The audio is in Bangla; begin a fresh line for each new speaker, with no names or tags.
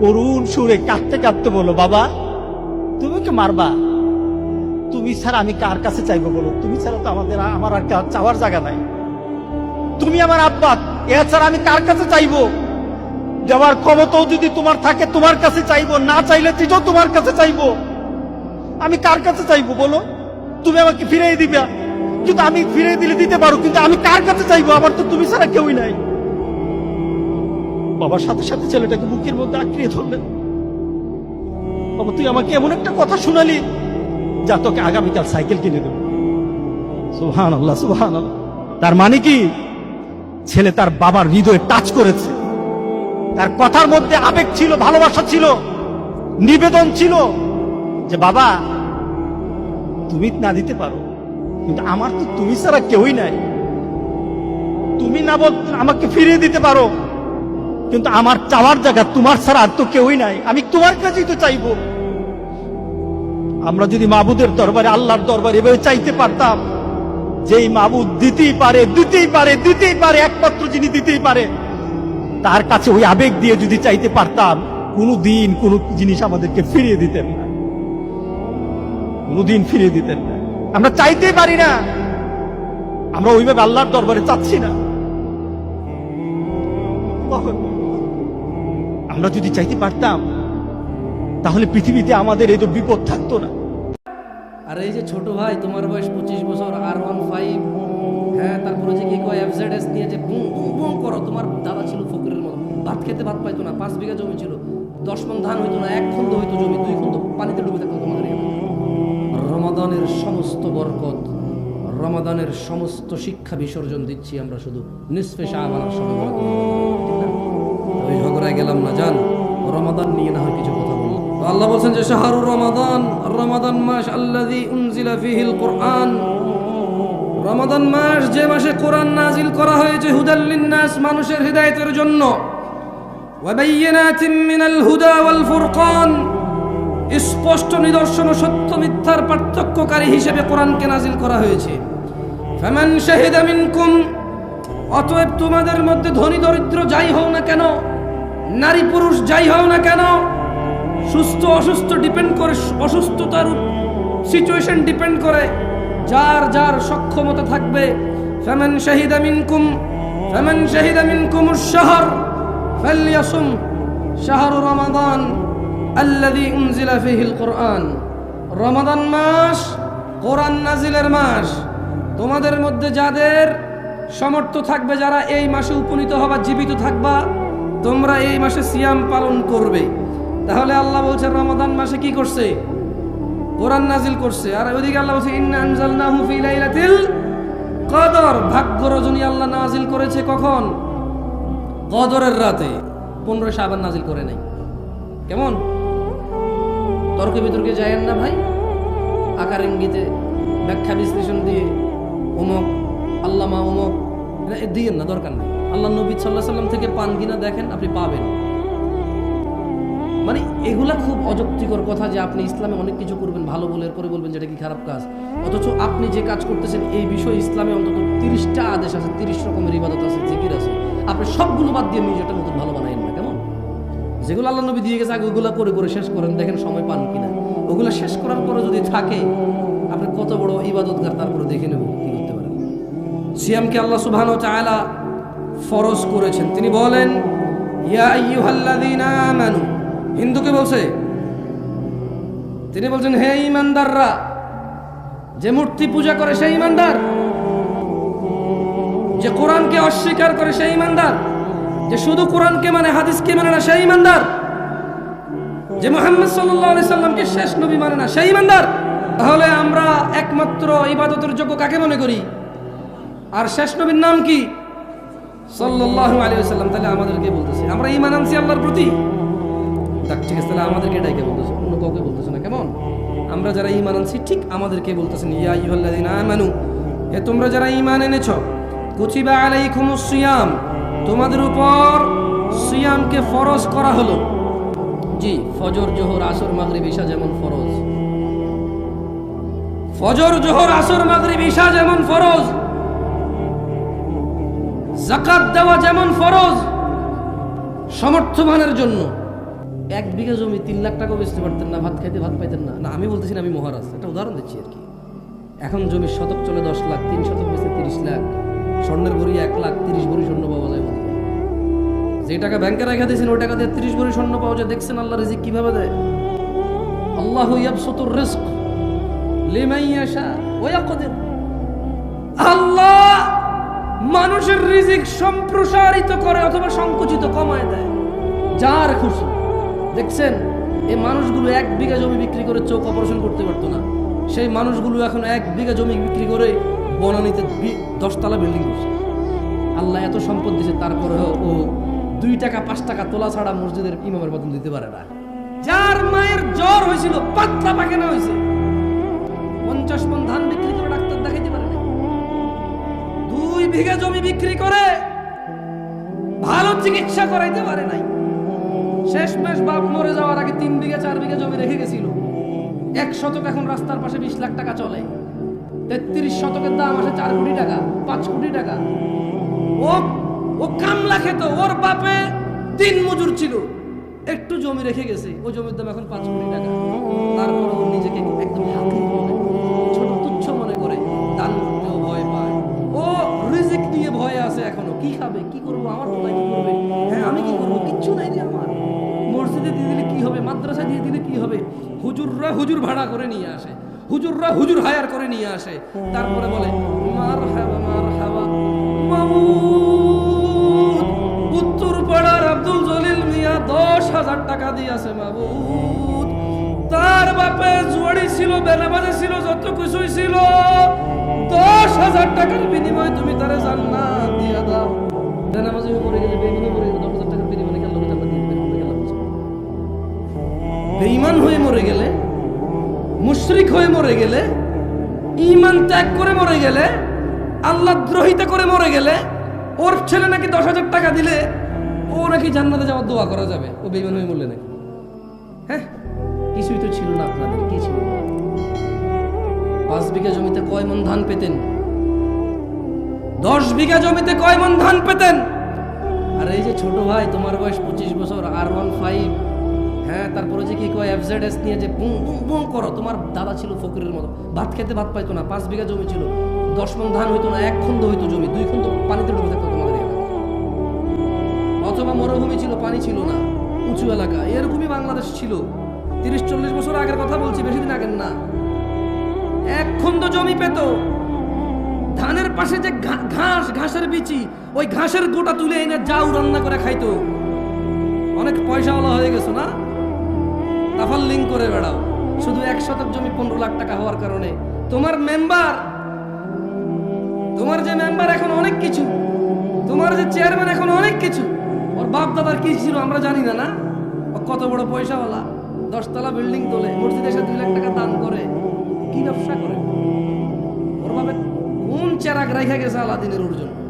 করুণ সুরে কাঁদতে কাঁদতে বলো বাবা, তুমি কি মারবা? তুমি ছাড়া আমি কার কাছে চাইব বলো? তুমি ছাড়া তো আমাদের আমার আর চাওয়ার জায়গা নাই। তুমি আমার আব্বা, এছাড়া আমি কার কাছে চাইব? দেওয়ার ক্ষমতাও যদি তোমার থাকে, তোমার কাছে চাইব, না চাইলে সেটাও তোমার কাছে চাইব। আমি কার কাছে চাইব বলো? তুমি আমাকে ফিরিয়ে দিবে। কিন্তু আমি ফিরিয়ে দিলে দিতে পারো, কিন্তু আমি কার কাছে চাইব? আমার তো তুমি ছাড়া কেউই নাই। বাবার সাথে সাথে ছেলেটাকে বুকের মধ্যে আঁকড়িয়ে ধরলেন। বাবা, তুই আমাকে এমন একটা কথা শোনালি যা তোকে আগামীকাল সাইকেল কিনে দেবো। সুহান আল্লাহ সুহান তার মানে কি? ছেলে তার বাবার হৃদয়ে টাচ করেছে। তার কথার মধ্যে আবেগ ছিল, ভালোবাসা ছিল, নিবেদন ছিল যে, বাবা, তুমি না দিতে পারো, কিন্তু আমার তো তুমি ছাড়া কেউই নাই। তুমি না বল আমাকে ফিরিয়ে দিতে পারো। কিন্তু আমার চাওয়ার জায়গা তোমার ছাড়া আর তো কেউই নাই। আমি তোমার কাছেই তো চাইব। আমরা যদি মাবুদের দরবারে, আল্লাহর দরবারে এভাবে চাইতে পারতাম, যেই মাবুদ দিতেই পারে দিতেই পারে দিতেই পারে, একমাত্র যিনি দিতেই পারে, তার কাছে ওই আবেগ দিয়ে যদি চাইতে পারতাম কোনো দিন কোন জিনিস আমাদেরকে ফিরিয়ে দিতেন না। কোনোদিন ফিরিয়ে দিতেন না। আমরা চাইতেই পারি না। আমরা ওইভাবে আল্লাহর দরবারে চাচ্ছি না? আমরা যদি চাইতে পারতাম, তাহলে পৃথিবীতে আমাদের এই তো বিপদ থাকতো না।
আর এই যে ছোট ভাই, তোমার বয়স পঁচিশ বছর আর ওয়ান ফাইভ হ্যাঁ তারপরে যে কি কয় এফজেড এস নিয়ে যে বুম বুম বুম করো, তোমার দাদা ছিল ফকিরের মতো। ভাত খেতে ভাত পাইতো না, পাঁচ বিঘা জমি ছিল। দশ মন ধান হইতো না, এক খন্দ হইতো জমি, দুই খন্দ পানিতে ডুবে থাকতো তোমাদের রমাদানের সমস্ত বরকত, রমাদানের সমস্ত শিক্ষা বিসর্জন দিচ্ছি আমরা শুধু নিসফে শাহবানার সময় ঝগড়ায় জান রমাদান নিয়ে না কিছু কথা বললাম আল্লাহ বলছেন যে শাহরু রমাদান রমাদান মাস আল্লাযী উনজিলা ফিহিল কোরআন। রমাদান মাস যে মাসে কোরআন নাজিল করা হয়েছে হুদাল্লিন নাস মানুষের হৃদায়তের জন্য। হুদা ওয়াল ফুরকান। স্পষ্ট নিদর্শন ও সত্য মিথ্যার পার্থক্যকারী হিসেবে কোরআনকে নাজিল করা হয়েছে। ফামান শাহিদা মিনকুম, অতএব তোমাদের মধ্যে ধনী, দরিদ্র যাই হও না কেন নারী পুরুষ যাই হও না কেন, সুস্থ অসুস্থ ডিপেন্ড করে অসুস্থতার সিচুয়েশন ডিপেন্ড করে, যার যার সক্ষমতা থাকবে, ফামান শাহিদা মিনকুম, ফামান শাহিদা মিনকুম শাহর ফালইয়াসুম শাহরু রমাদান আল্লাযী উনজিলা ফীহিল কোরআন রমাদান মাস কোরআন নাজিলের মাস। তোমাদের মধ্যে যাদের সমর্থ থাকবে, যারা এই মাসে উপনীত হবা, জীবিত থাকবা তোমরা এই মাসে সিয়াম পালন করবে। তাহলে আল্লাহ বলছে রমাদান মাসে কি করছে? কোরআন নাজিল করছে। আর ওইদিকে আল্লাহ বলছে, ইন্না আনজালনাহু ফি লাইলাতিল কদর। ভাগ্য রজনী আল্লাহ নাজিল করেছে কখন? কদরের রাতে। পনেরো সাবান নাজিল করে নাই। কেমন? তর্ক বিতর্কে যায়েন না ভাই। আকার ইঙ্গিতে ব্যাখ্যা বিশ্লেষণ দিয়ে অমুক আল্লামা অমুক দিয়েন না, দরকার নেই। আল্লাহ নবী সাল্লাহ সাল্লাম থেকে পান কিনা দেখেন, আপনি পাবেন। মানে এগুলা খুব অযৌক্তিকর কথা যে আপনি ইসলামে অনেক কিছু করবেন, ভালো বলে এরপরে বলবেন যেটা কি খারাপ কাজ। অথচ আপনি যে কাজ করতেছেন, এই বিষয়ে ইসলামে অন্তত তিরিশটা আদেশ আছে, তিরিশ রকমের ইবাদত আছে, জিকির আছে। আপনি সবগুলো বাদ দিয়ে নিজেটা নতুন ভালো বানাইন না, কেমন? যেগুলো আল্লাহ নবী দিয়ে গেছে, আগে ওগুলো করে করে শেষ করেন, দেখেন সময় পান কিনা। ওগুলো শেষ করার পরে যদি থাকে, আপনি কত বড় ইবাদতগার, তারপরে দেখে নেব কি করতে পারেন। সিয়ামকে আল্লাহ সুবহান ও তাআলা ফরজ করেছেন। তিনি বলেন হিন্দুকে বলছে, তিনি বলছেন, হে ইমানদাররা যে মূর্তি পূজা করে সেই ইমানদার যে কোরআনকে অস্বীকার করে সেই ইমানদার যে শুধু কোরআনকে মানে হাদিসকে মানে না, সেই ইমানদার যে মোহাম্মদ সাল্লামকে শেষ নবী মানে না, সেই ইমানদার তাহলে আমরা একমাত্র ইবাদতের যোগ্য কাকে মনে করি? আর শেষ নবীর নাম কি? সাল্লাল্লাহু আলাইহি ওয়াসাল্লাম তাহলে আমাদেরকে বলতেছে? আমরা ঈমান আনছি আল্লাহর প্রতি। যাক, ঠিক আছে, তাহলে আমাদেরকে এটাই বলতেছে? অন্য কাউকে বলতেছে না, কেমন? আমরা যারা ঈমান আনছি, ঠিক আমাদেরকে বলতেছেন ইয়া আইয়ুহাল্লাযিনা আমানু হে তোমরা যারা ঈমান এনেছো, কুতিবা আলাইকুমুস সিয়াম, তোমাদের উপর সিয়ামকে ফরজ করা হলো। জি, ফজর, জোহর, আসর, মাগরিব, ঈশা যেমন ফরজ। ফজর, জোহর, আসর, মাগরিব, ঈশা যেমন ফরজ। জাকাত দেওয়া যেমন ফরজ, সমর্থবানের জন্য। এক বিঘা জমি তিন লাখ টাকা বেচতে পারতেন না, ভাত খাইতে ভাত পাইতেন না। না, আমি বলতেছি না আমি মহারাজ, একটা উদাহরণ দিচ্ছি আর কি। এখন জমির শতক চলে দশ লাখ, তিন শতক বেচে তিরিশ লাখ, স্বর্ণের ভরি এক লাখ, তিরিশ ভরি স্বর্ণ পাওয়া যায় বলে। যে টাকা ব্যাংকে রেখে দিয়েছেন, ওই টাকা দিয়ে তিরিশ ভরি স্বর্ণ পাওয়া যায়, দেখছেন আল্লাহ রিজিক কীভাবে দেয়? আল্লাহ ইয়াবসুতুর রিজক লিমান ইয়াশা ওয়া ইয়াকদির। আল্লাহ মানুষের রিজিক সম্প্রসারিত করে অথবা সংকুচিত কমায় দেয়। যার খুশি। দেখছেন? এই মানুষগুলো এক বিঘা জমি বিক্রি করে চোখ অপারেশন করতে পারতো না। সেই মানুষগুলো এখন এক বিঘা জমি বিক্রি করে বনানীতে দশতলা বিল্ডিং করছে। আল্লাহ এত সম্পদ দিয়েছে, তারপরেও ও দুই টাকা, পাঁচ টাকা তোলা ছাড়া মসজিদের ইমামের বেতন দিতে পারে না। যার মায়ের জ্বর হয়েছিল, পাতলা পায়খানা হয়েছে। পঞ্চাশ মন ধান বিক্রি বিঘা জমি বিক্রি করে ভালো চিকিৎসা করাইতে পারে নাই। শেষ মাস বাপ মরে যাওয়ার আগে তিন বিঘা, চার বিঘা জমি রেখে গেছিল। এক শতক এখন রাস্তার পাশে বিশ লাখ টাকা চলে। তেত্রিশ শতকের দাম আসে চার কোটি টাকা, পাঁচ কোটি টাকা। ও ও কামলা খেত, ওর বাপে তিন মজুর ছিল। একটু জমি রেখে গেছে ওই জমির দাম এখন পাঁচ কোটি টাকা। তারপরে ও নিজেকে একদম হাতি খাবে কি করব? আমার কোথায় কি করবে হ্যাঁ আমি কি করব? কিচ্ছু নাই রে আমার। মসজিদে দিয়ে দিলে কি হবে? মাদ্রাসা দিয়ে দিলে কি হবে? হুজুররা হুজুর ভাড়া করে নিয়ে আসে। হুজুররা হুজুর হায়ার করে নিয়ে আসে। তারপরে বলে মার হাবা মার হাবা উত্তর পাড়ার আব্দুল জলিল মিয়া দশ হাজার টাকা দিয়েছে মাবুদ তার বাপে জুয়ারি ছিল বেনাবাজে ছিল, যত কিছুই ছিল। দশ হাজার টাকার বিনিময়ে তুমি তারে জান্নাত দিয়া দাও। বেনাবাজি হয়ে মরে গেলে, মুশরিক হয়ে মরে গেলে, ঈমান ত্যাগ করে মরে গেলে, আল্লাহ দ্রোহিতা করে মরে গেলে, ওর ছেলে নাকি দশ হাজার টাকা দিলে, ও নাকি জান্নাতে যাওয়ার দোয়া করা যাবে, ও বেঈমান হয়ে মরলে নাকি? হ্যাঁ কিছুই তো ছিল না আপনাদের, কি ছিল? পাঁচ বিঘা জমিতে কয় মন ধান পেতেন? দশ বিঘা জমিতে কয় মন ধান পেতেন? আর এই যে ছোট ভাই, তোমার বয়স পঁচিশ বছর আর ওয়ান ফাইভ হ্যাঁ তারপরে যে কি কয় এফজেড এস নিয়ে যে বুম বুম বুম করো, তোমার দাদা ছিল ফকিরের মতো। ভাত খেতে ভাত পাইতো না, পাঁচ বিঘা জমি ছিল। দশ মন ধান হইতো না, এক খন্দ হইতো জমি, দুই খন্দ পানিতে ডুবে থাকতো তোমাদের অথবা মরুভূমি ছিল, পানি ছিল না, উঁচু এলাকা, এরকমই বাংলাদেশ ছিল। তিরিশ চল্লিশ বছর আগের কথা বলছি, বেশি দিন আগের না। এক খন্দ জমি পেত পাশে যে ঘাস, ঘাসের বিচি, ওই ঘাসের গোটা তুলে এনে যাও রান্না করে খাইতো। অনেক পয়সাওয়ালা হয়ে গেছো না? তাফাল লিঙ্ক করে বেড়াও। শুধু এক শতক জমি পনেরো লাখ টাকা হওয়ার কারণে। তোমার মেম্বার তোমার যে মেম্বার এখন অনেক কিছু, তোমার যে চেয়ারম্যান এখন অনেক কিছু, ওর বাপ দাদার কি ছিল আমরা জানি না না? কত বড় পয়সাওয়ালা। দশতলা বিল্ডিং তোলে মসজিদে এসে দুই লাখ টাকা দান করে। কি ব্যবসা করে? ওর বাপে কোন চেরাগ রেখে গেছে আলাদিনের অর্জন।